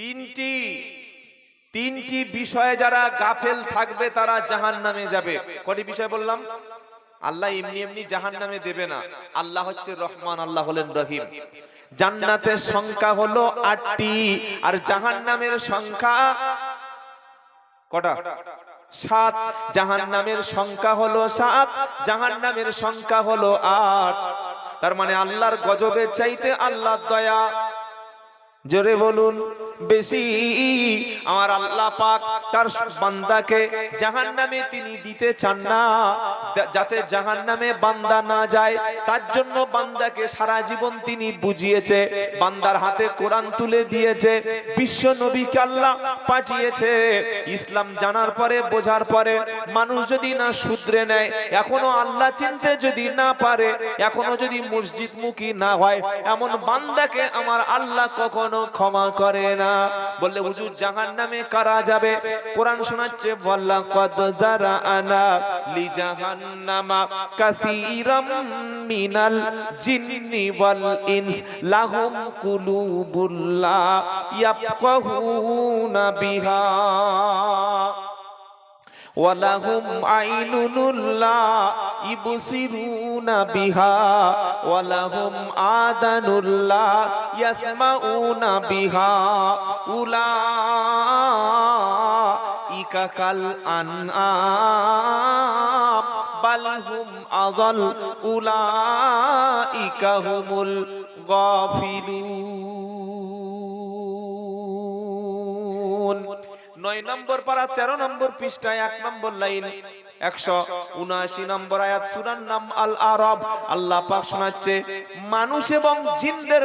তিনটি তিনটি বিষয়ে যারা গাফেল থাকবে তারা জাহান নামে যাবে। কটি বিষয় বললাম? আল্লাহ এমনি এমনি জাহান নামে দেবে না। আল্লাহ হচ্ছে রহমান, আল্লাহ হলেন রহিম। জান্নাতের সংখ্যা হলো আটটি, আর জাহান নামের সংখ্যা কটা? সাত। জাহান নামের সংখ্যা হলো সাত জাহান নামের সংখ্যা হলো আট। তার মানে আল্লাহর গজবের চাইতে আল্লাহর দয়া। জোরে বলুন। বেশি। আমার আল্লাহ পাক তার বান্দাকে জাহান্নামে তিনি দিতে চান না। যাতে জাহান্নামে বান্দা না যায়, তার জন্য বান্দাকে সারা জীবন তিনি বুঝিয়েছে, বান্দার হাতে কোরআন তুলে দিয়েছে, বিশ্ব নবীকে আল্লাহ পাঠিয়েছে। ইসলাম জানার পরে, বোঝার পরে মানুষ যদি না শুধরে নেয়, এখনও আল্লাহ চিনতে যদি না পারে, এখনও যদি মসজিদ মুখী না হয়, এমন বান্দাকে আমার আল্লাহ কখনো ক্ষমা করে না। বললে, হুজুর জাহান নামে কারা যাবে? কোরআন শোনাচ্ছে বল্লা কদ দারা আনা লি জাহান্নামা কাসীরাম মিনাল জিন্নি ওয়াল ইনস লাহুম কুলুবুল্লা ইয়াফকাহুনা বিহা। ওয়ালাহুম আইনুনুল্লাহ ইবসিরুনা বিহা, ওয়ালাহুম আদানুল্লাহ ইয়াসমাউনা বিহা, উলাইকা কাল আনআম বালহুম আযাল, উলাইকা হুমুল গাফিলুন। নয় নম্বর পারা তেরো নম্বর পৃষ্ঠায় এক নম্বর লাইন মানুষ এবং জিনদের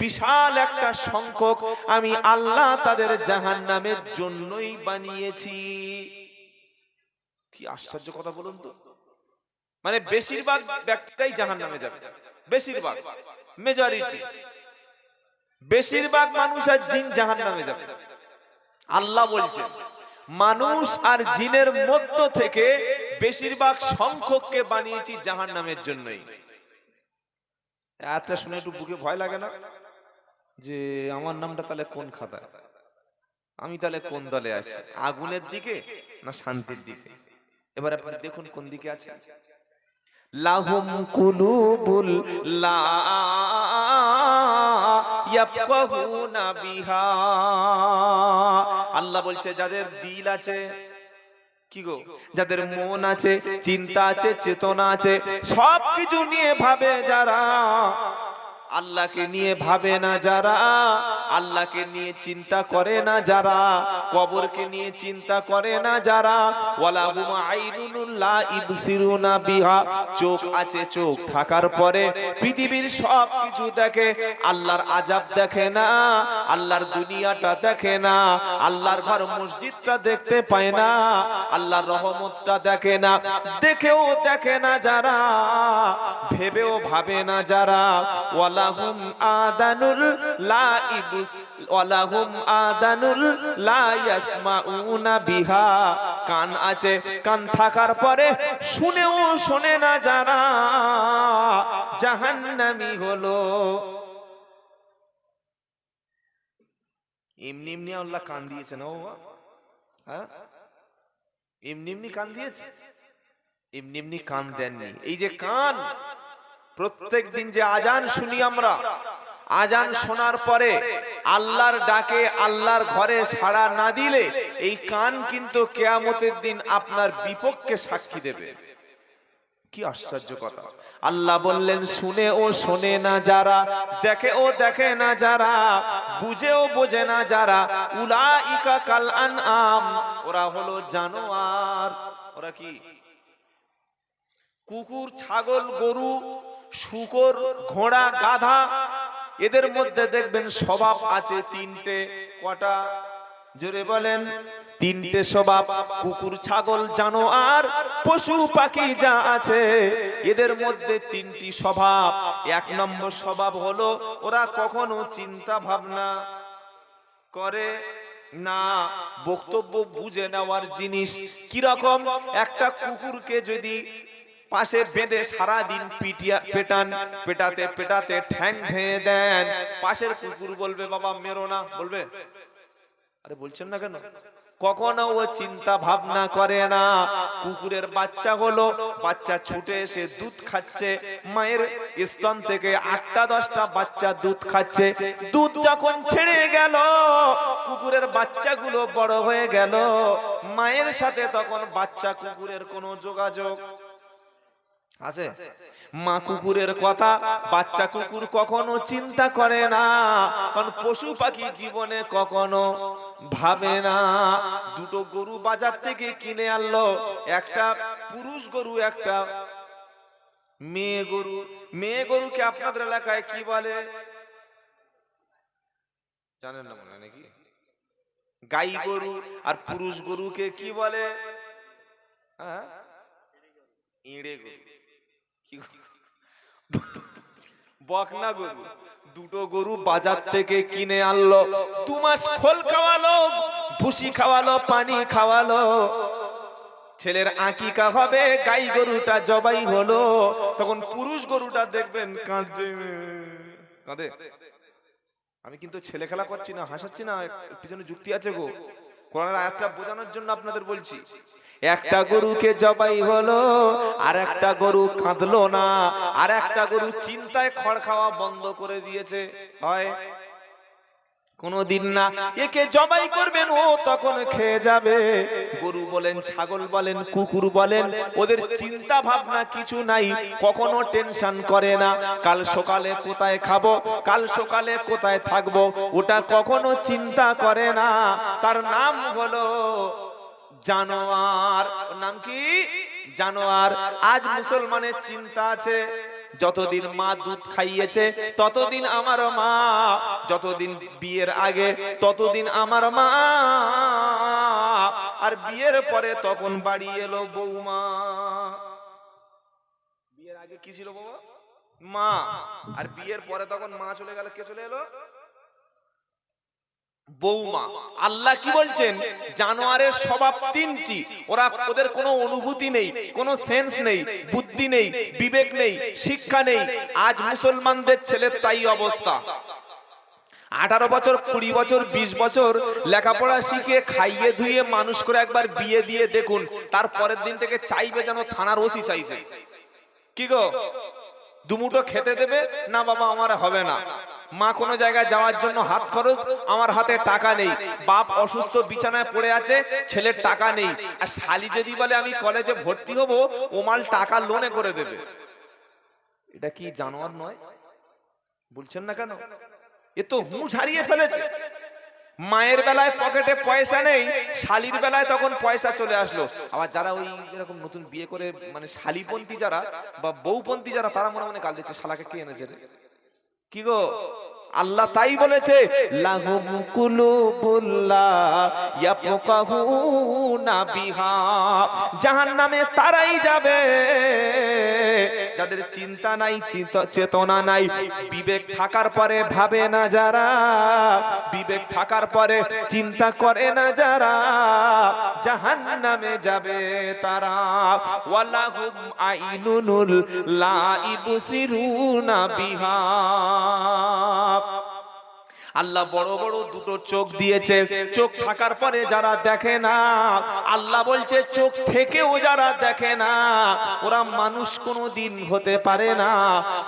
বিশাল একটা সংখ্যক আমি আল্লাহ তাদের জাহান নামের জন্যই বানিয়েছি। কি আশ্চর্য কথা বলুন তো। মানে বেশিরভাগ ব্যক্তিটাই জাহান নামে যাবে। বেশিরভাগ মেজরিটি বেশিরভাগ মানুষ আর জিন জাহান নামে যাবে। আল্লাহ বলছেন, মানুষ আর জিনের মধ্য থেকে বেশিরভাগ সংখ্যককে বানিয়েছি জাহান নামের জন্যই। এতটা শুনে একটু বুকে ভয় লাগে না? যে আমার নামটা তাহলে কোন খাতায় আমি তাহলে কোন দলে আছি? আগুনের দিকে না শান্তির দিকে? এবার আপনি দেখুন কোন দিকে আছে লাহুম কুলুবুল লা ইয়াফকাহুনা বিহা। আল্লাহ বলছে, যাদের দিল আছে, কি গো? যাদের মন আছে, চিন্তা আছে, চেতনা আছে, সবকিছু নিয়ে ভাবে যারা আল্লাহকে নিয়ে ভাবে না যারা, আল্লাহকে নিয়ে চিন্তা করে না যারা, কবরকে নিয়ে চিন্তা করে না যারা, ওয়ালা হুমা আইনুন লা ইবসিরুনা বিহা, চোখ আছে চোখ থাকার পরে পৃথিবীর সব কিছু দেখে, আল্লাহর আজাব দেখে না, আল্লাহর দুনিয়াটা দেখে না, আল্লাহর ঘর মসজিদটা দেখতে পায় না, আল্লাহর রহমতটা দেখে না, দেখেও দেখে না যারা, ভেবেও ভাবে না যারা ওয়ালাহুম আদানুল লা ইবুস ওয়ালাহুম আদানুল লা ইয়াসমাউনা বিহা। কান আছে, কান থাকার পরে শুনেও শোনে না যারা। জাহান্নামী হলো। এমনি এমনি আল্লাহ কান দিয়েছে না ও হ্যাঁ? এমনি এমনি কান দিয়েছে? এমনি এমনি কান দেননি। এই যে কান প্রত্যেক দিন যে আজান শুনি আমরা, আজান শোনার পরে আল্লাহর ডাকে আল্লাহর ঘরে সাড়া না দিলে এই কান কিন্তু কেয়ামতের দিন আপনার বিপক্ষে সাক্ষী দেবে। কি আশ্চর্য কথা। আল্লাহ বললেন, শুনে ও শোনে না যারা, দেখে ও দেখে না যারা, বুঝে ও বোঝে না যারা, উলাইকা কাল আনআম। ওরা হলো জানোয়ার। ওরা কি? কুকুর, ছাগল, গরু শুকর, ঘোড়া, গাধা, এদের মধ্যে দেখবেন স্বভাব আছে তিনটে, কটা? জোরে বলেন, তিনটে স্বভাব, কুকুর, ছাগল, জানোয়ার, পশু, পাখি যা আছে, এদের মধ্যে তিনটি স্বভাব। এক নম্বর স্বভাব হলো, ওরা কখনো চিন্তা ভাবনা করে না, বক্তব্য বুঝে নেওয়ার জিনিস। কীরকম? একটা কুকুরকে যদি পাশে বেঁধে সারা দিন পিটিয়া পেটান পেটাতে পেটাতে ঠ্যাং ভেঙে দেন। পাশের কুকুর বলবে বাবা মেরো না। বলবে আরে বলছেন না কেন? কখনো ও চিন্তা ভাবনা করে না। কুকুরের বাচ্চা হলো বাচ্চা ছুটে এসে দুধ খাচ্ছে। মায়ের স্তন থেকে আটটা দশটা বাচ্চা দুধ খাচ্ছে। দুধ যখন ছেড়ে গেল কুকুরের বাচ্চাগুলো বড় হয়ে গেল। মায়ের সাথে তখন বাচ্চা কুকুরের কোনো যোগাযোগ আছে? মা কুকুরের কথা বাচ্চা কুকুর কখনো চিন্তা করে না কারণ পশু পাখি জীবনে কখনো ভাবে না। দুটো গরু বাজার থেকে কিনে আনলো একটা পুরুষ গরু একটা মেয়ে গরু। মেয়ে গরুকে আপনাদের এলাকায় কি বলে? জানেন না মনে নাকি? গাই গরু আর পুরুষ গরুকে কি বলে? হ্যাঁ? ইঁড়ে গরু। কি গরু? বকনা গরু দুটো গরু বাজার থেকে কিনে আনলো, দু মাস খোল খাওয়ালো, ভুসি খাওয়ালো, পানি খাওয়ালো। ছেলের আকিকা হবে, গাই গরুটা জবাই হলো। তখন পুরুষ গরুটা দেখবেন কাঁদছে। কাঁদে? আমি কিন্তু ছেলে খেলা করছি না, হাসাচ্ছি না, পিছনে যুক্তি আছে গো। কোরআনের আয়াতটা বোঝানোর জন্য আপনাদের বলছি একটা গরুকে জবাই হলো আর একটা গরু কাঁদলো না আর একটা গরু চিন্তায় খড় খাওয়া বন্ধ করে দিয়েছে। হয়। কোনদিন না। একে জবাই করবেন, ও তখন খেয়ে যাবে। গরু বলেন, ছাগল বলেন, কুকুর বলেন, ওদের চিন্তা ভাবনা কিছু নাই, কখনো টেনশন করে না। কাল সকালে কোথায় খাব, কাল সকালে কোথায় থাকব, ওটা কখনো চিন্তা করে না। তার নাম হলো জানোয়ার। নাম কি? জানোয়ার। আজ মুসলমানের চিন্তা আছে। যতদিন মা দুধ খাইয়েছে, ততদিন আমার মা, যতদিন বিয়ের আগে, ততদিন আমার মা। আর বিয়ের পরে তখন বাড়ি এলো বৌমা। বিয়ের আগে কি ছিল বাবা মা। আর বিয়ের পরে তখন মা চলে গেল, কে চলে এলো? বৌমা আল্লাহ কি বলছেন? জানোয়ারের স্বভাব তিনটি। ওরা ওদের কোনো অনুভূতি নেই, কোনো সেন্স নেই, বুদ্ধি নেই, বিবেক নেই, শিক্ষা নেই। আজ মুসলমানদের ছেলের তাই অবস্থা। আঠারো বছর, কুড়ি বছর, বিশ বছর লেখাপড়া শিখে, খাইয়ে ধুয়ে, মানুষ করে একবার বিয়ে দিয়ে দেখুন, তার পরের দিন থেকে চাইবে যেন থানার ওসি চাইছে। কি গো? দুমুটো খেতে দেবে? না বাবা, আমার হবে না। মা কোনো জায়গায় যাওয়ার জন্য হাত খরচ, আমার হাতে টাকা নেই। বাপ অসুস্থ, বিছানায় পড়ে আছে, ছেলের টাকা নেই। আর শালি যদি বলে, আমি কলেজে ভর্তি হব ও মাল টাকা লোনে করে দেবে। এটা কি জানোয়ার নয়? বলছেন না কেন? এ তো হুঁশ হারিয়ে ফেলেছে। মায়ের বেলায় পকেটে পয়সা নেই, শালির বেলায় তখন পয়সা চলে আসলো। আবার যারা ওই এরকম নতুন বিয়ে করে মানে শালিপন্থী যারা বা বউপন্থী যারা, তারা মনে মনে গাল দিচ্ছে, শালাকে কে এনেছে রে? কি গো? আল্লাহ তাই বলেছে লাহুম কুলুবুল্লাহ বিহা তারাই যাবে। যাদের চিন্তা নাই চেতনা নাই, বিবেক থাকার পরে ভাবে না যারা, বিবেক থাকার পরে চিন্তা করে না যারা জাহান নামে যাবে তারা। বিহা। আল্লাহ বড় বড় দুটো চোখ দিয়েছে চোখ থাকার পরে যারা দেখে না আল্লাহ বলছে চোখ থেকেও যারা দেখে না ওরা মানুষ কোনো দিন হতে পারে না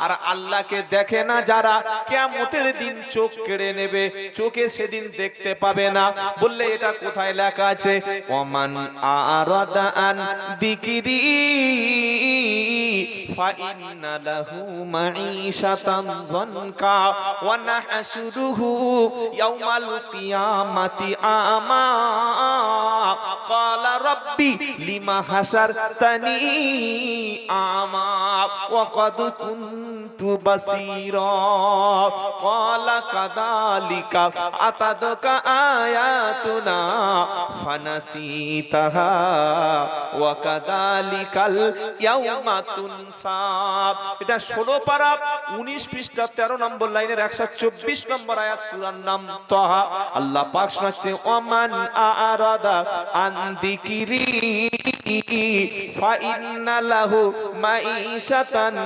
আর আল্লাহকে দেখে না যারা কেমতের দিন চোখ কেড়ে নেবে চোখে সেদিন দেখতে পাবে না বললে এটা কোথায় লেখা আছে ওমান আরাদা আন দিকিরি فإن له معيشة ضنكا ونحشره ইয়াউমাল কিয়ামাতি আমা। ক্বালা রাব্বি, লিমা হাসারতানি আমা। ওয়া কদ কুনতু বাসীরা। ক্বালা কাদালিকা আতাদকা আয়াতুনা, ফানাসিতাহা। ওয়া কাদালিকাল ইয়াউমা তুনসা। এটা 16 পারা 19 পৃষ্ঠা 13 নম্বর লাইনের 124 নম্বর আয়াত সূরার নাম তাহা আল্লাহ পাক শোনাচ্ছে ওমান আরাদা আন যিকরি ফা ইন্না লাহু মাঈশাতান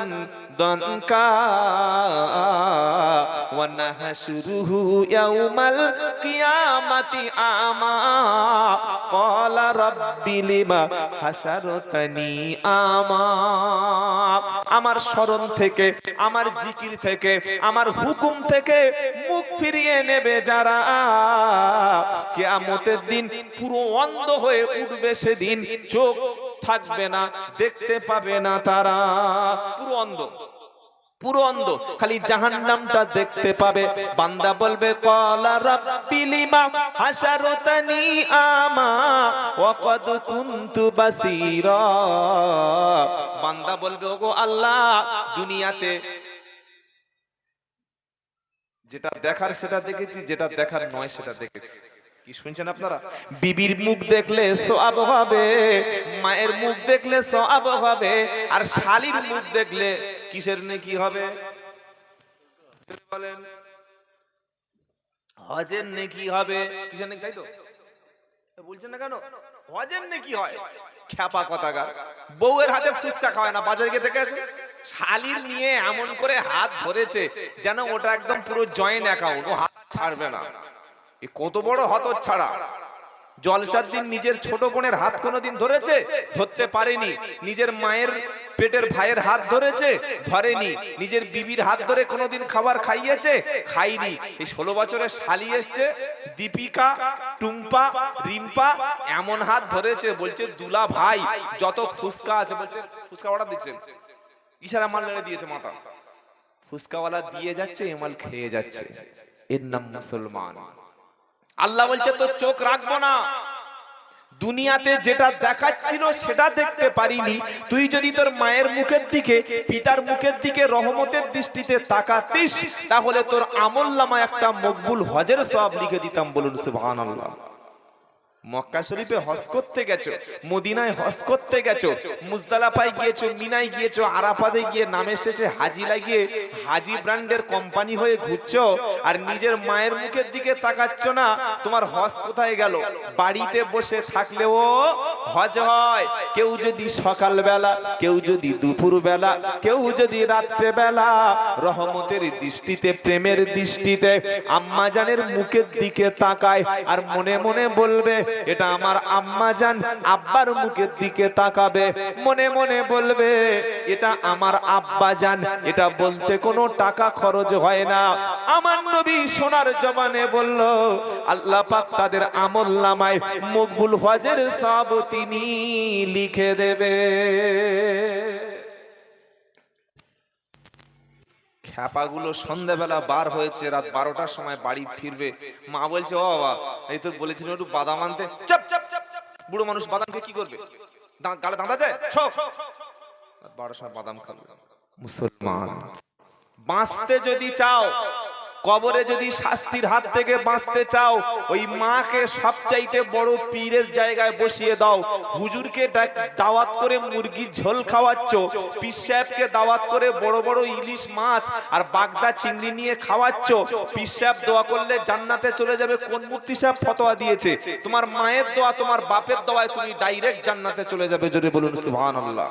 আমার স্মরণ থেকে, আমার জিকির থেকে, আমার হুকুম থেকে মুখ ফিরিয়ে নেবে যারা। কিয়ামতের দিন পুরো অন্ধ হয়ে উঠবে সেদিন, চোখ থাকবে না, দেখতে পাবে না তারা। পুরো অন্ধ। পুরো অন্ধ। খালি জাহান্নামটা দেখতে পাবে। বান্দা বলবে, কলা রাব্বি লিমা আমা ওয়া কদ কুনতু বাসীরা। বান্দা বলবে, ওগো আল্লাহ, দুনিয়াতে যেটা দেখার সেটা দেখেছি, যেটা দেখার নয় সেটা দেখেছি। শুনছেন আপনারা? বিবির মুখ দেখলে সওয়াব হবে, মায়ের মুখ দেখলে হবে, আর শালির মুখ দেখলে কিসের হবে? বলেন, হজের হবে। কিসের তাই তো? বলছেন না কেন? হজের হয়। খ্যাপা বউয়ের হাতে ফুচকা খাওয়ায় না, বাজারে গিয়ে দেখে শালির নিয়ে এমন করে হাত ধরেছে যেন ওটা একদম পুরো জয়েন্ট অ্যাকাউন্ট ও হাত ছাড়বে না। এ কত বড় হত ছাড়া জলসার দিন নিজের ছোট বোনের হাত কোনোদিন ধরেছে? ধরতে পারেনি। নিজের মায়ের পেটের ভাইয়ের হাত ধরেছে? ধরেনি। নিজের বিবির হাত ধরে কোনোদিন খাবার খাইয়েছে? খাইনি। এই ষোলো বছরে শালি এসছে, দীপিকা, টুম্পা, রিম্পা, এমন হাত ধরেছে, বলছে, দুলা ভাই, যত ফুসকা আছে, বলছে, ফুসকা অর্ডার দিচ্ছেন? ইশারা মাল মেরে দিয়েছে মাথা। ফুসকাওয়ালা দিয়ে যাচ্ছে এমাল খেয়ে যাচ্ছে। এর নাম মুসলমান। আল্লাহ বলছে, তোর চোখ রাখব না। দুনিয়াতে যেটা দেখাচ্ছিল সেটা দেখতে পারিনি। তুই যদি তোর মায়ের মুখের দিকে, পিতার মুখের দিকে রহমতের দৃষ্টিতে তাকাতিস, তাহলে তোর আমল একটা মকবুল হজের সব লিখে দিতাম বলুন, সুবহানাল্লাহ। মক্কা শরীফে হজ করতে গেছো মদিনায় হজ করতে গেছো মুজদালাফায় গিয়েছো মিনায় গিয়েছো আরাফাতে গিয়ে নামে শেষে হাজি লাগিয়ে হাজি ব্র্যান্ডের কোম্পানি হয়ে ঘুরছো আর নিজের মায়ের মুখের দিকে তাকাচ্ছ না তোমার হজ কোথায় গেল? বাড়িতে বসে থাকলেও হজ হয় কেউ যদি সকাল বেলা কেউ যদি দুপুর বেলা কেউ যদি রাত্রে বেলা রহমতের দৃষ্টিতে প্রেমের দৃষ্টিতে আম্মা জানের মুখের দিকে তাকায় আর মনে মনে বলবে এটা আমার আম্মা জান আব্বার মুখের দিকে তাকাবে, মনে মনে বলবে, এটা আমার আব্বা জান এটা বলতে কোনো টাকা খরচ হয় না। আমার নবী সোনার জবানে বলল, আল্লাহ পাক তাদের আমল নামায় মকবুল হজের সব তিনি লিখে দেবে। খ্যাপাগুলো সন্ধ্যাবেলা বার হয়েছে, রাত বারোটার সময় বাড়ি ফিরবে। মা বলছে, ও বাবা, এই তো বলেছিল একটু বাদাম আনতে। চাপ চাপ চাপ। বুড়ো মানুষ বাদামকে কি করবে? গালে দাঁড়া যায় সব বারোটার সময় বাদাম খাবে। মুসলমান, বাঁচতে যদি চাও কবরে যদি শাস্তির হাত থেকে বাঁচতে চাও, ওই মাকে সবচাইতে বড় পীরের জায়গায় বসিয়ে দাও। হুজুরকে দাওয়াত করে মুরগির ঝোল খাওয়াচ্ছ, পীর সাহেবকে দাওয়াত করে বড় বড় ইলিশ মাছ আর বাগদা চিংড়ি নিয়ে খাওয়াচ্ছ, পীর সাহেব দোয়া করলে জান্নাতে চলে যাবে। কোন মূর্তি সাহেব ফতোয়া দিয়েছে? তোমার মায়ের দোয়া, তোমার বাপের দোয়ায় তুমি ডাইরেক্ট জান্নাতে চলে যাবে। জোরে বলুন, সুবহানাল্লাহ।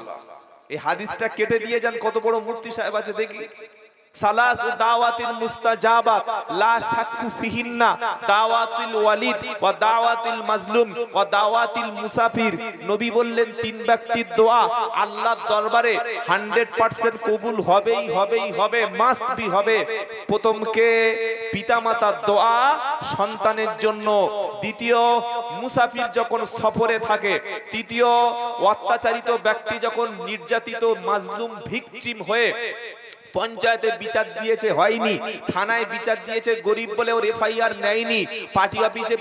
এই হাদিসটা কেটে দিয়ে যান, কত বড় মূর্তি সাহেব আছে দেখি। সালাস দাওয়াতিল মুস্তাজাবাত, লা শাক্কু ফিহিন্না ওয়ালিদ ওয়া দাওয়াতিল মাজলুম মুসাফির। নবী বললেন, তিন ব্যক্তির দোয়া আল্লাহর দরবারে 100% কবুল হবেই হবেই, হবে হবে। পিতামাতার দোয়া সন্তানের জন্য। দ্বিতীয়, মুসাফির যখন সফরে থাকে, তৃতীয়, অত্যাচারিত ব্যক্তি যখন নির্যাতিত, মাজলুম, ভিকটিম হয়ে পঞ্চায়েতে বিচার দিয়েছে হয়নি, থানায় বিচার দিয়েছে, গরিব বলে ওর এফআইআর নেয়নি, পার্টি অফিসে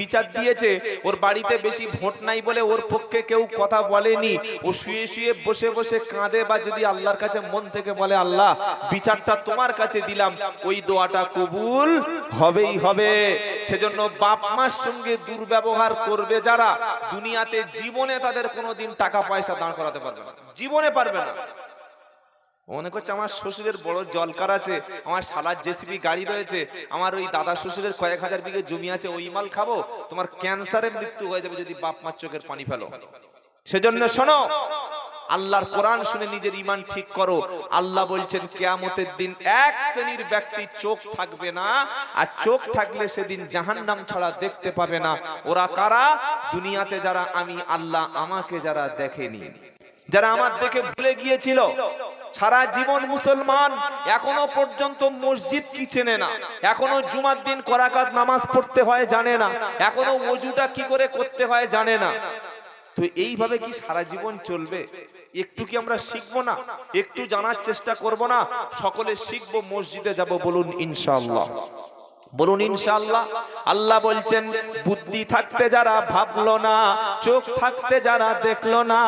বিচার দিয়েছে, ওর বাড়িতে বেশি ভোট নাই বলে ওর পক্ষে কেউ কথা বলেনি, ও শুয়ে শুয়ে বসে বসে কাঁদে বা যদি আল্লাহর কাছে মন থেকে বলে, আল্লাহ, বিচারটা তোমার কাছে দিলাম, ওই দোয়াটা কবুল হবেই হবে। সেজন্য বাপ মার সঙ্গে দুর্ব্যবহার করবে যারা, দুনিয়াতে জীবনে তাদের কোনোদিন টাকা পয়সা দাঁড় করাতে পারবে না। জীবনে পারবে না। মনে করছে আমার শ্বশুরের বড় জলকার আছে, আমার শালার জেসিবি গাড়ি রয়েছে, আমার ওই দাদা শ্বশুরের কয়েক হাজার বিঘে জমি আছে, ওই মাল খাব, তোমার ক্যান্সারে মৃত্যু হয়ে যাবে যদি বাপ মার চোখের পানি ফেলো। সেজন্য শোনো, আল্লাহর কোরআন শুনে নিজের ইমান ঠিক করো। আল্লাহ বলছেন, কেয়ামতের দিন এক শ্রেণির ব্যক্তি চোখ থাকবে না, আর চোখ থাকলে সেদিন জাহান্নাম ছাড়া দেখতে পাবে না। ওরা কারা? দুনিয়াতে যারা আমি, আল্লাহ আমাকে যারা দেখেনি। যারা আমার দেখে ভুলে গিয়েছিল সারা জীবন মুসলমান, এখনও পর্যন্ত মসজিদ কি চেনে না? এখনও জুমার দিন করাকাত নামাজ পড়তে হয় জানে না। এখনও ওজুটা কি করে করতে হয় জানে না। তো এইভাবে কি সারা জীবন চলবে? একটু কি আমরা শিখব না? একটু জানার চেষ্টা করব না? সকলে শিখব, মসজিদে যাব বলুন ইনশাআল্লাহ। বলুন ইনশাল্লাহ আল্লাহ বলছেন, বুদ্ধি থাকতে যারা ভাবলো না, চোখ থাকতে যারা দেখল না,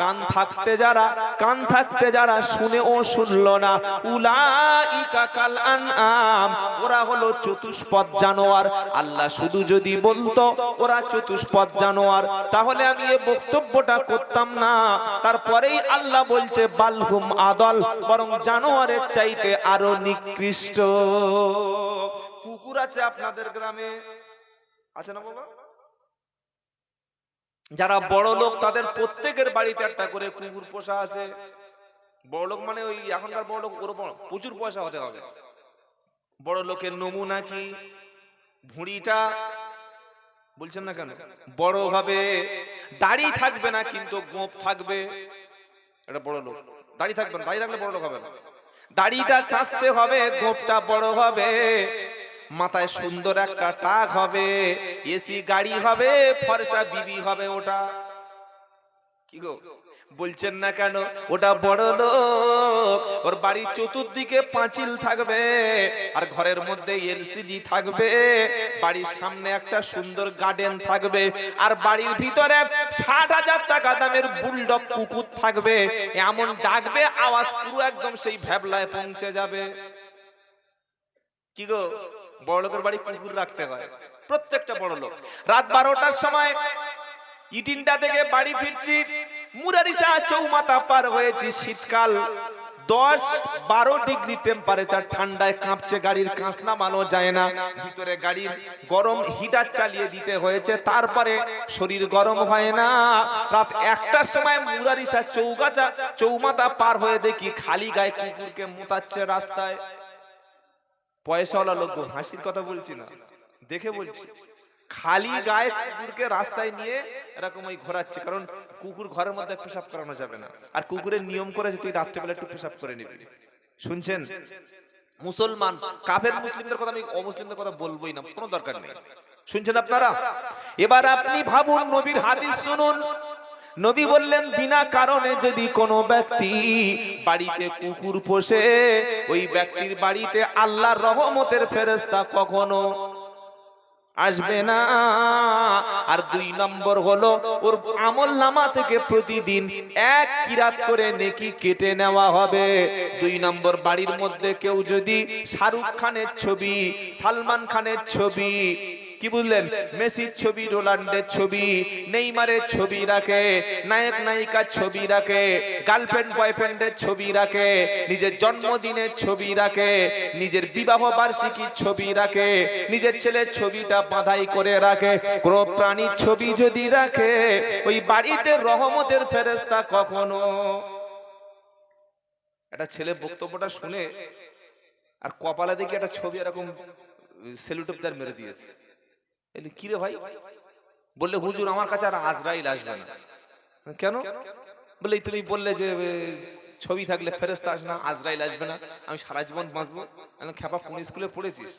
কান থাকতে যারা, কান থাকতে যারা শুনে ও শুনলো না কাল ওরা হলো চতুষ্পদ জানোয়ার। আল্লাহ শুধু যদি বলতো, ওরা চতুষ্পদ জানোয়ার। তাহলে আমি এই বক্তব্যটা করতাম না। তারপরেই আল্লাহ বলছে, বালহুম আদল, বরং জানোয়ারের চাইতে আরও নিকৃষ্ট। কুকুর আছে আপনাদের গ্রামে। আছে না বাবা? যারা বড় লোক, তাদের প্রত্যেকের বাড়িতে একটা করে কুকুর পোষা আছে। বড় লোক মানে ওই এখনকার বড় লোক, ওর প্রচুর পয়সা হতে হবে। বড় লোকের নমুনা কি? ভুঁড়িটা, বলছেন না কেন? বড় হবে, দাড়ি থাকবে না, কিন্তু গোপ থাকবে। এটা বড় লোক। দাড়ি থাকবে না, দাড়ি রাখলে বড় লোক হবে না। দাড়িটা চাষতে হবে গোপটা বড় হবে। মাথায় সুন্দর একটা টাক হবে, এসি গাড়ি হবে, ফর্সা বিবি হবে ওটা। কি গো? বলছেন না কেন? ওটা বড় লোক, ওর বাড়ির চতুর্দিকে পাঁচিল থাকবে, আর ঘরের মধ্যে এলসিডি থাকবে, বাড়ির সামনে একটা সুন্দর গার্ডেন থাকবে, আর বাড়ির ভিতরে ষাট হাজার টাকা দামের বুলডগ কুকুর থাকবে। এমন ডাকবে, আওয়াজ পুরো একদম সেই ভ্যাবলায় পৌঁছে যাবে। কি গো? বড় লোকের বাড়ি কুকুর রাখতে হয়। প্রত্যেকটা বড় লোক। রাত বারোটার সময় ইটিনটা থেকে বাড়ি ফিরছি। মুরারিসা চৌমাথা পার হয়েছি শীতকাল। দশ বারো ডিগ্রি টেম্পারেচার ঠান্ডায় কাঁপছে, গাড়ির কাঁচ নামানো যায় না। ভিতরে গাড়ির গরম হিটার চালিয়ে দিতে হয়েছে। তারপরে শরীর গরম হয় না। রাত একটার সময় মুরারিসা চৌগাছা, চৌমাথা পার হয়ে দেখি খালি গায়ে কুকুরকে মোতাচ্ছে রাস্তায়। পয়সাওয়ালা লোক হাসির কথা বলছি না দেখে বলছি। খালি গায়ে কুকুরকে রাস্তায় নিয়ে এরকম ওই ঘোরাচ্ছে কারণ কুকুর ঘরের মধ্যে পেশাব করানো যাবে না। আর কুকুরের নিয়ম করেছে তুই রাত্রেবেলা একটু পেশাব করে নিবি। শুনছেন? মুসলমান কাফের মুসলিমদের কথা আমি অমুসলিমদের কথা বলবোই না কোনো দরকার নেই। শুনছেন আপনারা? এবার আপনি ভাবুন নবীর হাদিস শুনুন। নবী বললেন, বিনা কারণে যদি কোনো ব্যক্তি বাড়িতে কুকুর পোষে, ওই ব্যক্তির বাড়িতে আল্লাহর রহমতের ফেরেশতা কখনো আসবে না। আর দুই নম্বর হলো, ওর আমল নামা থেকে প্রতিদিন এক কিরাত করে নেকি কেটে নেওয়া হবে। দুই নম্বর, বাড়ির মধ্যে কেউ যদি শাহরুখ খানের ছবি, সালমান খানের ছবি কি বুঝলেন মেসির ছবি, রোনাল্ডের ছবি, নেইমারের ছবি রাখে, নায়ক, নায়িকার ছবি রাখে, গার্লফ্রেন্ড, বয়ফ্রেন্ডের ছবি রাখে, নিজের জন্মদিনের ছবি রাখে, নিজের বিবাহ বার্ষিকীর ছবি রাখে, নিজের ছেলের ছবিটা বাঁধাই করে রাখে কোন প্রাণীর ছবি যদি রাখে, ওই বাড়িতে রহমতের ফেরেস্তা কখনো? একটা ছেলে বক্তব্যটা শুনে আর কপালে দেখি একটা ছবি এরকম সেলুটেপদার মেরে দিয়েছে। কি রে ভাই? বললে হুজুর আমার কাছে আর আজরাইল আসবে না। কেন? বলে তুমি বললে যে ছবি থাকলে ফেরেস্তা আসবে না, আজরাইল আসবে না, আমি সারা জীবন বাঁচবো। খেপা কোন স্কুলে পড়েছিস।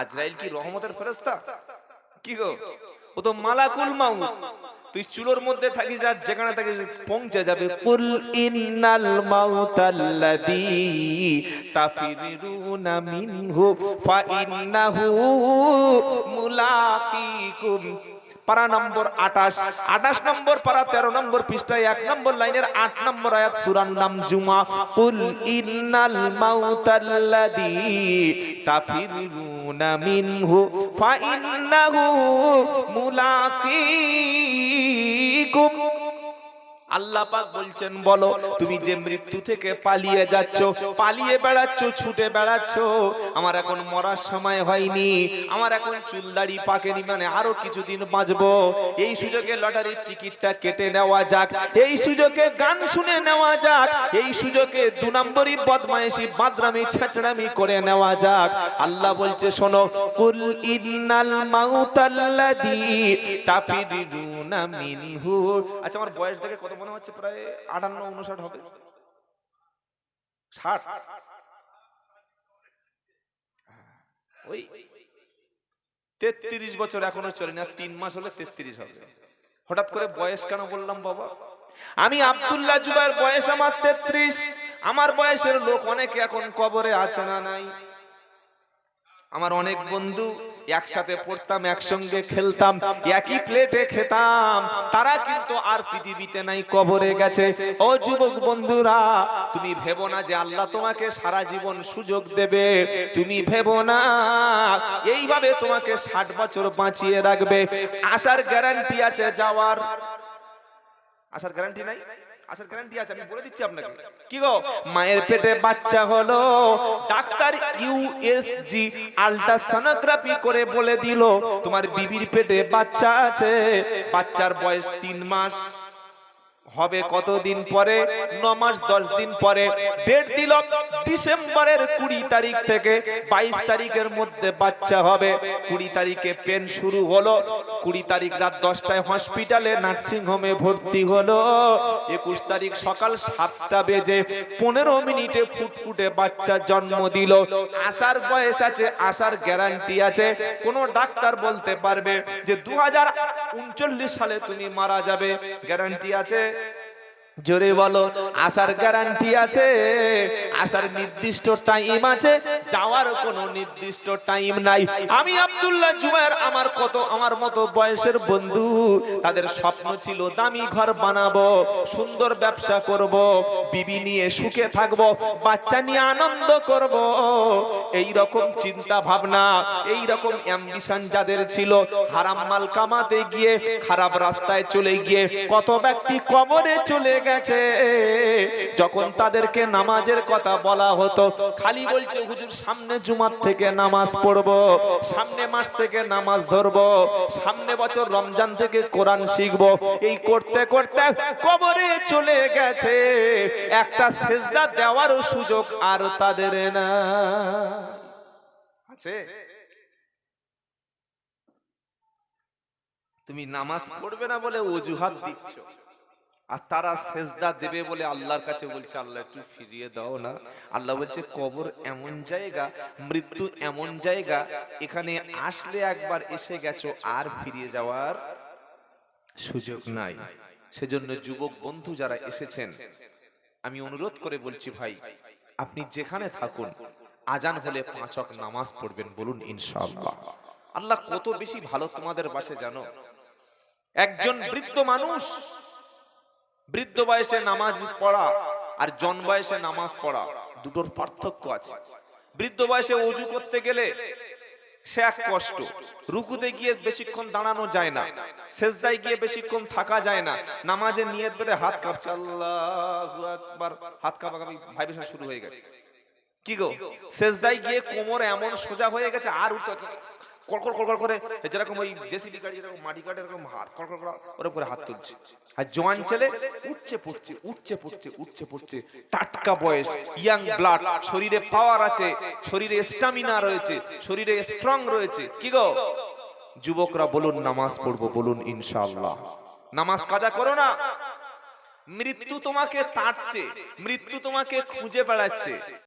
আজরাইল কি রহমতের ফেরেস্তা কি গো? ও তো মালাকুল মাউত। তুই চুলোর মধ্যে থাকিস আর যেখানে থাকিস পৌঁছে যাবে। কুল ইন্নাল মাউতাল্লাদি তাফিরুনা মিনহু ফা ইন্নাহু মুলাকিকুম পারা নম্বর আটাশ আটাশ নম্বর পারা, তেরো নম্বর পৃষ্ঠায় এক নম্বর লাইনের আট নম্বর আয়াত সুরার নাম জুমা। কুল ইন্নাল মাউতাল্লাদি তাফিরুনা মিনহু ফা ইন্নাহু আল্লাহ পাক বলছেন, বলো, তুমি যে মৃত্যু থেকে পালিয়ে যাচ্ছ, পালিয়ে বেড়াচ্ছ, ছুটে বেড়াচ্ছ, আমার এখন মরার সময় হয়নি, আমার এখন চুল দাড়ি পাকেনি মানে আরও কিছুদিন বাঁচবো। এই সুযোগে লটারির টিকিটটা কেটে নেওয়া যাক, এই সুযোগে গান শুনে নেওয়া যাক, এই সুযোগে দু নম্বরই বদমাইশি বাদরামি, ছেচড়ামি করে নেওয়া যাক। আল্লাহ বলছে, শোনো, কুল ইন্নাল মাউতাল্লাযী তাফিরুনা মিনহু। আচ্ছা আমার বয়স দেখে কত মনে হচ্ছে প্রায় 58 59 হবে। 60 ওই তেত্রিশ বছর এখনও চলে না, তিন মাস হলে তেত্রিশ হবে। হঠাৎ করে বয়স কেন বললাম বাবা? আমি আব্দুল্লাহ জুবাইর বয়স আমার তেত্রিশ, আমার বয়সের লোক অনেকে এখন কবরে আছে না নাই। আমার অনেক বন্ধু একসাথে পড়তাম একসঙ্গে খেলতাম একই প্লেটে খেতাম। তারা কিন্তু আর পৃথিবীতে নাই কবরে গেছে। ও যুবক বন্ধুরা তুমি ভেবো না যে আল্লাহ তোমাকে সারা জীবন সুযোগ দেবে। তুমি ভেবো না। এইভাবে তোমাকে ষাট বছর বাঁচিয়ে রাখবে। আসার গ্যারান্টি আছে যাওয়ার। আসার গ্যারান্টি নাই? আসার গ্যারান্টি আছে, আমি বলে দিচ্ছি আপনাকে। কি গো? মায়ের পেটে বাচ্চা হলো, ডাক্তার ইউএসজি আল্ট্রাসোনোগ্রাফি করে বলে দিল, তোমার বিবির পেটে বাচ্চা আছে, বাচ্চার বয়স তিন মাস। হবে কতদিন পরে? ন মাস, দশ দিন পরে। ডেট দিল ডিসেম্বরের কুড়ি তারিখ থেকে বাইশ তারিখের মধ্যে বাচ্চা হবে। কুড়ি তারিখে পেন শুরু হলো। কুড়ি তারিখ রাত দশটায় হসপিটালে নার্সিং হোমে ভর্তি হলো। একুশ তারিখ সকাল সাতটা বেজে পনেরো মিনিটে ফুটফুটে বাচ্চা জন্ম দিল। আসার বয়স আছে আসার গ্যারান্টি আছে। কোন ডাক্তার বলতে পারবে যে দু হাজার উনচল্লিশ সালে তুমি মারা যাবে। গ্যারান্টি আছে? জোরে বলো, আসার গ্যারান্টি আছে? আসার নির্দিষ্ট টাইম আছে? যাওয়ার কোনো নির্দিষ্ট টাইম নাই। আমি আব্দুল্লাহ জুবাইর আমার কত, আমার মতো বয়সের বন্ধু। তাদের স্বপ্ন ছিল দামি ঘর বানাবো, সুন্দর ব্যবসা করব, বিবি নিয়ে সুখে থাকব, বাচ্চা নিয়ে আনন্দ করব। এই রকম চিন্তা ভাবনা এই রকম অ্যাম্বিশন যাদের ছিল, হারাম মাল কামাতে গিয়ে, খারাপ রাস্তায় চলে গিয়ে, কত ব্যক্তি কবরে চলে গেছে। যখন তাদেরকে নামাজের কথা বলা হতো খালি বলছে হুজুর সামনে জুমার থেকে নামাজ পড়ব সামনে মাস থেকে নামাজ ধরবো সামনে বছর রমজান থেকে কোরআন শিখব এই করতে করতে কবরে চলে গেছে। একটা সেজদা দেওয়ারও সুযোগ আর তাদের না। আছে? তুমি নামাজ পড়বে না বলে অজুহাত দিচ্ছ। আর তারা সেজদা দেবে বলে আল্লাহর কাছে বলছে, আল্লাহ, একটু ফিরিয়ে দাও না। আল্লাহ বলছে, কবর এমন জায়গা, মৃত্যু এমন জায়গা, এখানে আসলে একবার এসে গেছো, আর ফিরিয়ে যাওয়ার সুযোগ নাই। সেজন্য যুবক বন্ধু যারা এসেছেন, আমি অনুরোধ করে বলছি ভাই, আপনি যেখানে থাকুন, আজান হলে পাঁচক নামাজ পড়বেন বলুন ইনশাআল্লাহ। আল্লাহ কত বেশি ভালো তোমাদের বাসে জানো? একজন বৃদ্ধ মানুষ বৃদ্ধ বয়সে নামাজ পড়া আর জন বয়সে নামাজ পড়া, দুটোর পার্থক্য আছে। বৃদ্ধ বয়সে অজু করতে গেলে সে এক কষ্ট, রুকুতে গিয়ে বেশিক্ষণ দাঁড়ানো যায় না, সেজদায় গিয়ে বেশিক্ষণ থাকা যায় না নামাজে নিয়ত বেঁধে হাত কাঁপছে, আল্লাহু আকবার, হাত কাঁপাকাপি, ভাইব্রেশন শুরু হয়ে গেছে। কি গো? সেজদায় গিয়ে কোমর এমন সোজা হয়ে গেছে, আর উঠতে কড়কড় কড়কড় করে। যেরকম ওই জেসিবি গাড়ি যেরকম মাটি কাটে এরকম হাত কড়কড় করে ওর উপরে হাত তুলছে। আর জোয়ান ছেলে উঠছে পড়ছে উঠছে পড়ছে উঠছে পড়ছে। টাটকা বয়স ইয়াং ব্লাড শরীরে পাওয়ার আছে শরীরে স্টামিনা রয়েছে শরীরে স্ট্রং রয়েছে। কি গো? যুবকরা বলুন নামাজ পড়ব বলুন ইনশাআল্লাহ। নামাজ কাজা করো না। মৃত্যু তোমাকে তাড়ছে মৃত্যু তোমাকে খুঁজে বেড়াচ্ছে।